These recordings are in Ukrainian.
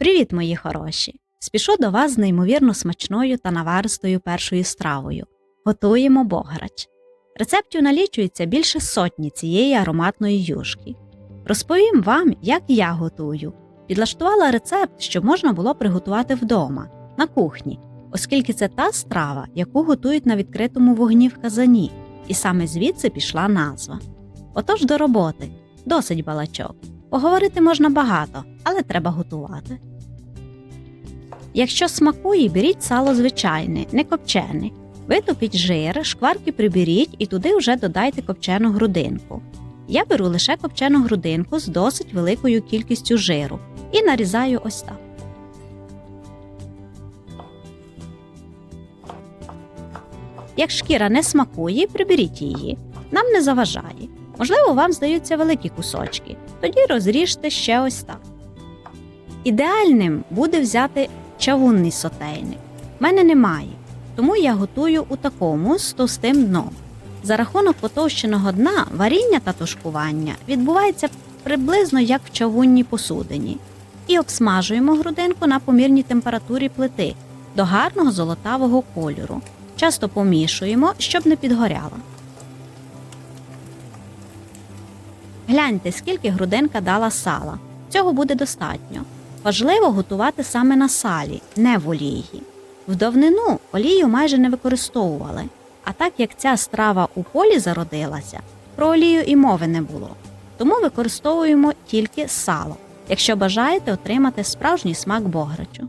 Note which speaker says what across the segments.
Speaker 1: Привіт, мої хороші! Спішу до вас з неймовірно смачною та наваристою першою стравою. Готуємо бограч. Рецептів налічується більше сотні цієї ароматної юшки. Розповім вам, як я готую. Підлаштувала рецепт, щоб можна було приготувати вдома, на кухні, оскільки це та страва, яку готують на відкритому вогні в казані, і саме звідси пішла назва. Отож до роботи, досить балачок. Поговорити можна багато, але треба готувати. Якщо смакує, беріть сало звичайне, не копчене. Витопіть жир, шкварки приберіть і туди вже додайте копчену грудинку. Я беру лише копчену грудинку з досить великою кількістю жиру і нарізаю ось так. Як шкіра не смакує, приберіть її. Нам не заважає. Можливо, вам здаються великі кусочки, тоді розріжте ще ось так. Ідеальним буде взяти чавунний сотейник. У мене немає, тому я готую у такому з товстим дном. За рахунок потовщеного дна варіння та тушкування відбувається приблизно як в чавунній посудині. І обсмажуємо грудинку на помірній температурі плити до гарного золотавого кольору. Часто помішуємо, щоб не підгоряла. Гляньте, скільки грудинка дала сала. Цього буде достатньо. Важливо готувати саме на салі, не в олії. В давнину олію майже не використовували, а так як ця страва у полі зародилася, про олію і мови не було. Тому використовуємо тільки сало, якщо бажаєте отримати справжній смак бограчу.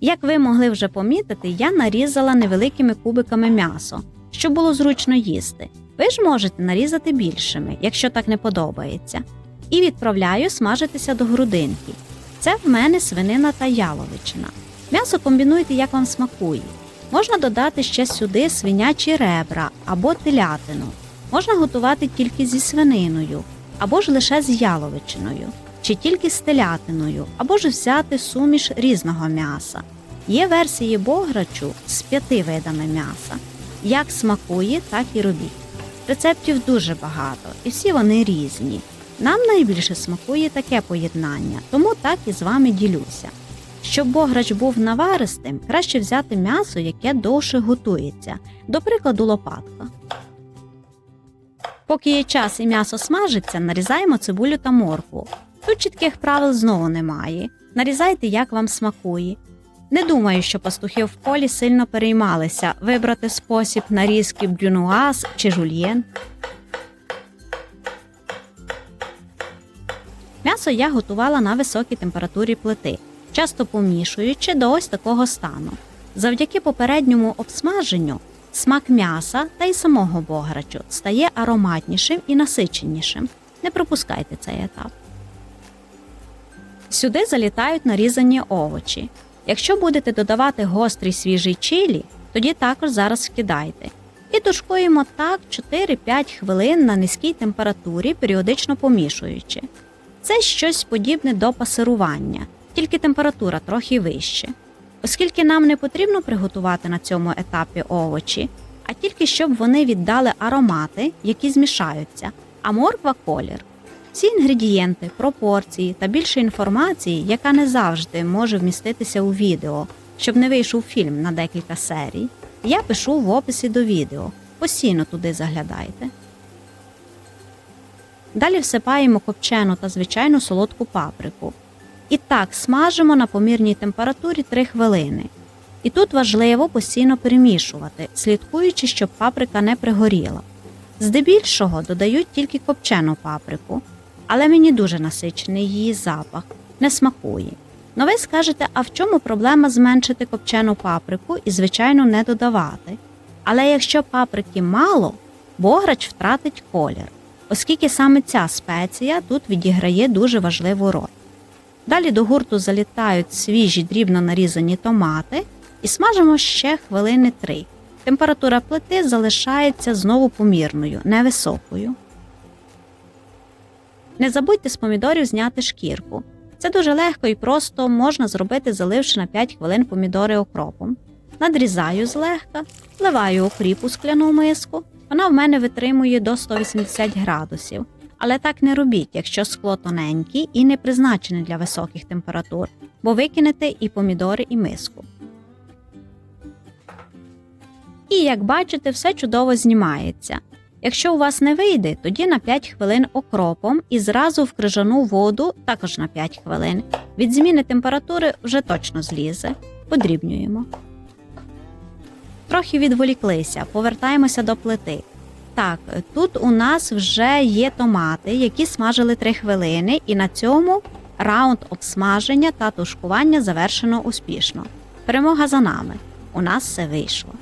Speaker 1: Як ви могли вже помітити, я нарізала невеликими кубиками м'ясо, щоб було зручно їсти. Ви ж можете нарізати більшими, якщо так не подобається. І відправляю смажитися до грудинки. Це в мене свинина та яловичина. М'ясо комбінуйте, як вам смакує. Можна додати ще сюди свинячі ребра або телятину. Можна готувати тільки зі свининою, або ж лише з яловичиною, чи тільки з телятиною, або ж взяти суміш різного м'яса. Є версії бограчу з п'яти видами м'яса. Як смакує, так і робіть. Рецептів дуже багато, і всі вони різні. Нам найбільше смакує таке поєднання, тому так і з вами ділюся. Щоб бограч був наваристим, краще взяти м'ясо, яке довше готується, до прикладу, лопатка. Поки є час і м'ясо смажиться, нарізаємо цибулю та моркву. Тут чітких правил знову немає. Нарізайте, як вам смакує. Не думаю, що пастухи в полі сильно переймалися вибрати спосіб нарізки брюнуаз чи жульєн. М'ясо я готувала на високій температурі плити, часто помішуючи до ось такого стану. Завдяки попередньому обсмаженню смак м'яса та й самого бограчу стає ароматнішим і насиченішим. Не пропускайте цей етап. Сюди залітають нарізані овочі. Якщо будете додавати гострий свіжий чилі, тоді також зараз вкидайте. І тушкуємо так 4-5 хвилин на низькій температурі, періодично помішуючи. Це щось подібне до пасирування, тільки температура трохи вище. Оскільки нам не потрібно приготувати на цьому етапі овочі, а тільки щоб вони віддали аромати, які змішаються, а морква колір. Всі інгредієнти, пропорції та більше інформації, яка не завжди може вміститися у відео, щоб не вийшов фільм на декілька серій, я пишу в описі до відео. Постійно туди заглядайте. Далі всипаємо копчену та звичайну солодку паприку. І так смажимо на помірній температурі 3 хвилини. І тут важливо постійно перемішувати, слідкуючи, щоб паприка не пригоріла. Здебільшого додають тільки копчену паприку, але мені дуже насичений її запах, не смакує. Но ви скажете, а в чому проблема зменшити копчену паприку і, звичайно, не додавати? Але якщо паприки мало, бограч втратить колір, оскільки саме ця спеція тут відіграє дуже важливу роль. Далі до гурту залітають свіжі дрібно нарізані томати і смажимо ще хвилини три. Температура плити залишається знову помірною, невисокою. Не забудьте з помідорів зняти шкірку. Це дуже легко і просто можна зробити, заливши на 5 хвилин помідори окропом. Надрізаю злегка, вливаю окріп у скляну миску. Вона в мене витримує до 180 градусів, Але так не робіть, якщо скло тоненьке і не призначене для високих температур, бо викинете і помідори, і миску. І як бачите, все чудово знімається. Якщо у вас не вийде, тоді на 5 хвилин окропом і зразу в крижану воду також на 5 хвилин. Від зміни температури вже точно злізе. Подрібнюємо. Трохи відволіклися, повертаємося до плити. Так, тут у нас вже є томати, які смажили 3 хвилини, і на цьому раунд обсмаження та тушкування завершено успішно. Перемога за нами. У нас все вийшло.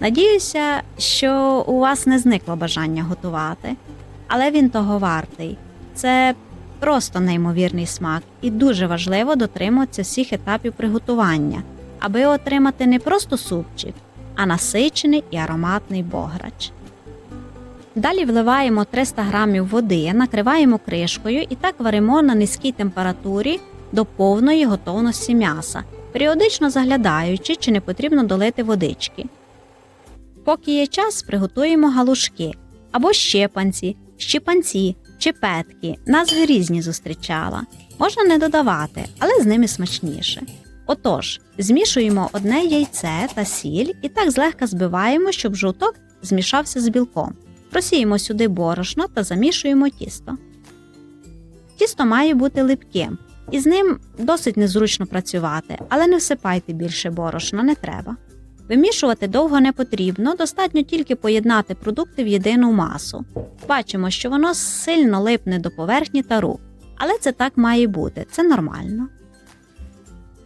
Speaker 1: Надіюся, що у вас не зникло бажання готувати, але він того вартий. Це просто неймовірний смак, і дуже важливо дотримуватися всіх етапів приготування, аби отримати не просто супчик, а насичений і ароматний бограч. Далі вливаємо 300 г води, накриваємо кришкою і так варимо на низькій температурі до повної готовності м'яса, періодично заглядаючи, чи не потрібно долити водички. Поки є час, приготуємо галушки або щепанці, щепанці, чепетки. Назви різні зустрічала. Можна не додавати, але з ними смачніше. Отож, змішуємо одне яйце та сіль і так злегка збиваємо, щоб жовток змішався з білком. Просіємо сюди борошно та замішуємо тісто. Тісто має бути липким, і з ним досить незручно працювати, але не всипайте більше борошна, не треба. Вимішувати довго не потрібно, достатньо тільки поєднати продукти в єдину масу. Бачимо, що воно сильно липне до поверхні та рук, але це так має бути, це нормально.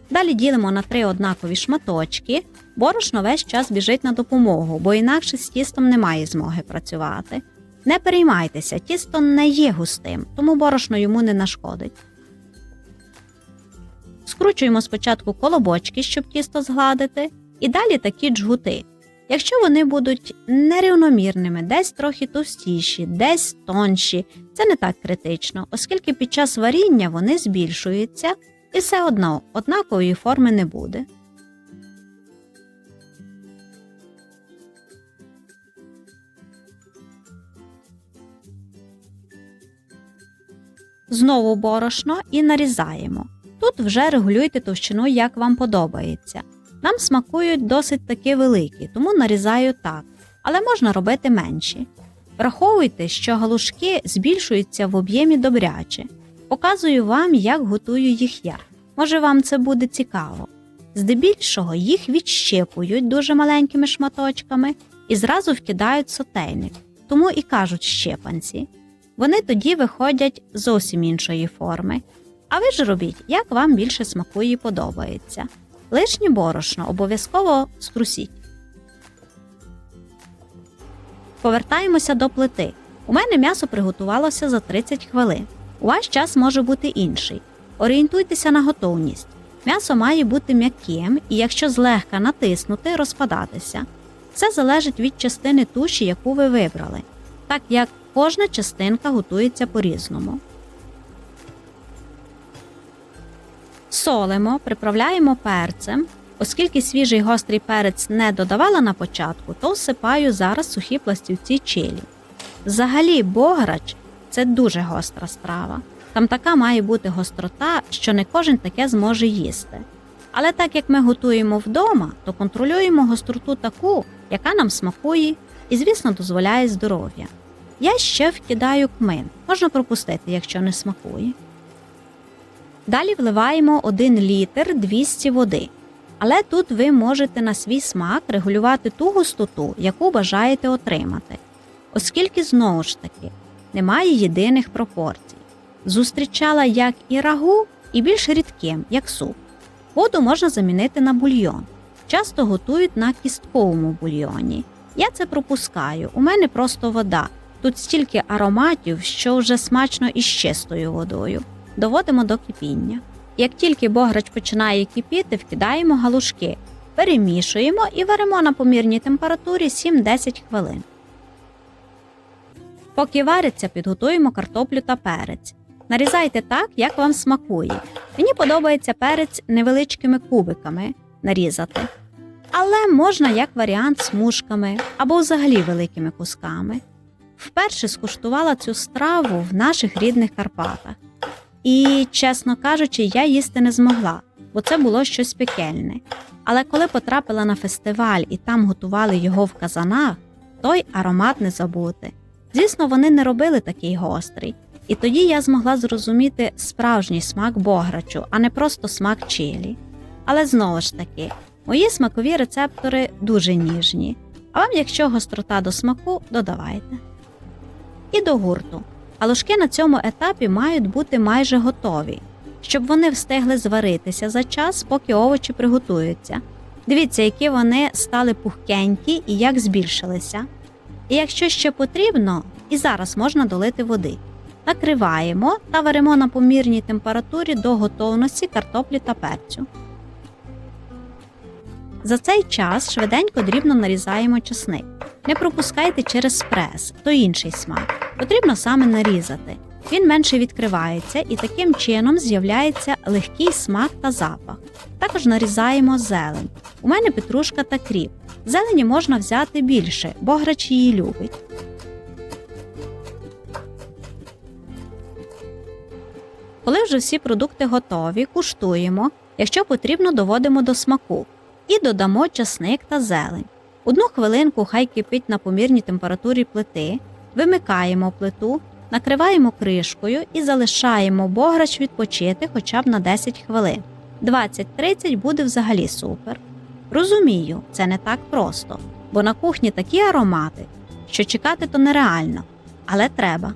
Speaker 1: Далі ділимо на три однакові шматочки, борошно весь час біжить на допомогу, бо інакше з тістом немає змоги працювати. Не переймайтеся, тісто не є густим, тому борошно йому не нашкодить. Скручуємо спочатку колобочки, щоб тісто згладити, і далі такі джгути. Якщо вони будуть нерівномірними, десь трохи товстіші, десь тонші, це не так критично, оскільки під час варіння вони збільшуються і все одно однакової форми не буде. Знову борошно і нарізаємо. Тут вже регулюйте товщину, як вам подобається. Нам смакують досить таки великі, тому нарізаю так, але можна робити менші. Враховуйте, що галушки збільшуються в об'ємі добряче. Показую вам, як готую їх я. Може, вам це буде цікаво. Здебільшого їх відщепують дуже маленькими шматочками і зразу вкидають сотейник, тому і кажуть щепанці. Вони тоді виходять зовсім іншої форми. А ви ж робіть, як вам більше смакує і подобається. Лишнє борошно обов'язково струсіть. Повертаємося до плити. У мене м'ясо приготувалося за 30 хвилин. У вас час може бути інший. Орієнтуйтеся на готовність. М'ясо має бути м'яким і, якщо злегка натиснути, розпадатися. Все залежить від частини туші, яку ви вибрали, так як кожна частинка готується по-різному. Солимо, приправляємо перцем. Оскільки свіжий гострий перець не додавала на початку, то всипаю зараз сухі пластівці чилі. Взагалі, бограч це дуже гостра страва. Там така має бути гострота, що не кожен таке зможе їсти. Але так як ми готуємо вдома, то контролюємо гостроту таку, яка нам смакує і, звісно, дозволяє здоров'я. Я ще вкидаю кмин, можна пропустити, якщо не смакує. Далі вливаємо 1 літр 200 води. Але тут ви можете на свій смак регулювати ту густоту, яку бажаєте отримати, оскільки знову ж таки немає єдиних пропорцій. Зустрічала як і рагу, і більш рідким, як суп. Воду можна замінити на бульйон. Часто готують на кістковому бульйоні. Я це пропускаю. У мене просто вода. Тут стільки ароматів, що вже смачно із чистою водою. Доводимо до кипіння. Як тільки бограч починає кипіти, вкидаємо галушки, перемішуємо і варимо на помірній температурі 7-10 хвилин. Поки вариться, підготуємо картоплю та перець. Нарізайте так, як вам смакує. Мені подобається перець невеличкими кубиками нарізати. Але можна як варіант смужками або взагалі великими кусками. вперше скуштувала цю страву в наших рідних Карпатах. І, чесно кажучи, я їсти не змогла, бо це було щось пекельне. Але коли потрапила на фестиваль і там готували його в казанах, той аромат не забути. Звісно, вони не робили такий гострий, і тоді я змогла зрозуміти справжній смак бограчу, а не просто смак чилі. Але знову ж таки, мої смакові рецептори дуже ніжні, а вам, якщо гострота до смаку, додавайте. І до гурту. Галушки на цьому етапі мають бути майже готові, щоб вони встигли зваритися за час, поки овочі приготуються. Дивіться, які вони стали пухкенькі і як збільшилися. І якщо ще потрібно, і зараз можна долити води. Накриваємо та варимо на помірній температурі до готовності картоплі та перцю. За цей час швиденько дрібно нарізаємо чесник. Не пропускайте через прес, то інший смак. Потрібно саме нарізати. Він менше відкривається і таким чином з'являється легкий смак та запах. Також нарізаємо зелень. У мене петрушка та кріп. Зелені можна взяти більше, бо грач її любить. Коли вже всі продукти готові, куштуємо. Якщо потрібно, доводимо до смаку і додамо часник та зелень. Одну хвилинку хай кипить на помірній температурі плити, вимикаємо плиту, накриваємо кришкою і залишаємо бограч відпочити хоча б на 10 хвилин. 20-30 буде взагалі супер. Розумію, це не так просто, бо на кухні такі аромати, що чекати то нереально, але треба.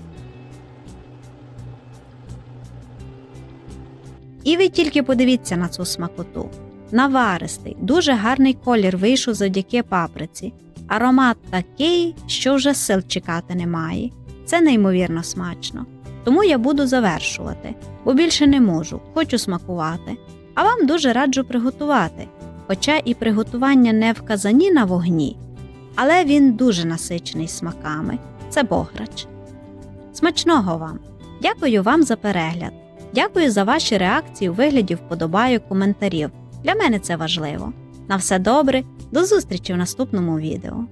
Speaker 1: І ви тільки подивіться на цю смакоту. Наваристий, дуже гарний колір вийшов завдяки паприці. Аромат такий, що вже сил чекати немає. Це неймовірно смачно. Тому я буду завершувати, бо більше не можу, хочу смакувати. А вам дуже раджу приготувати. Хоча і приготування не в казані на вогні, але він дуже насичений смаками. Це бограч. Смачного вам! Дякую вам за перегляд. Дякую за ваші реакції у вигляді вподобайок коментарів. Для мене це важливо. На все добре, до зустрічі в наступному відео.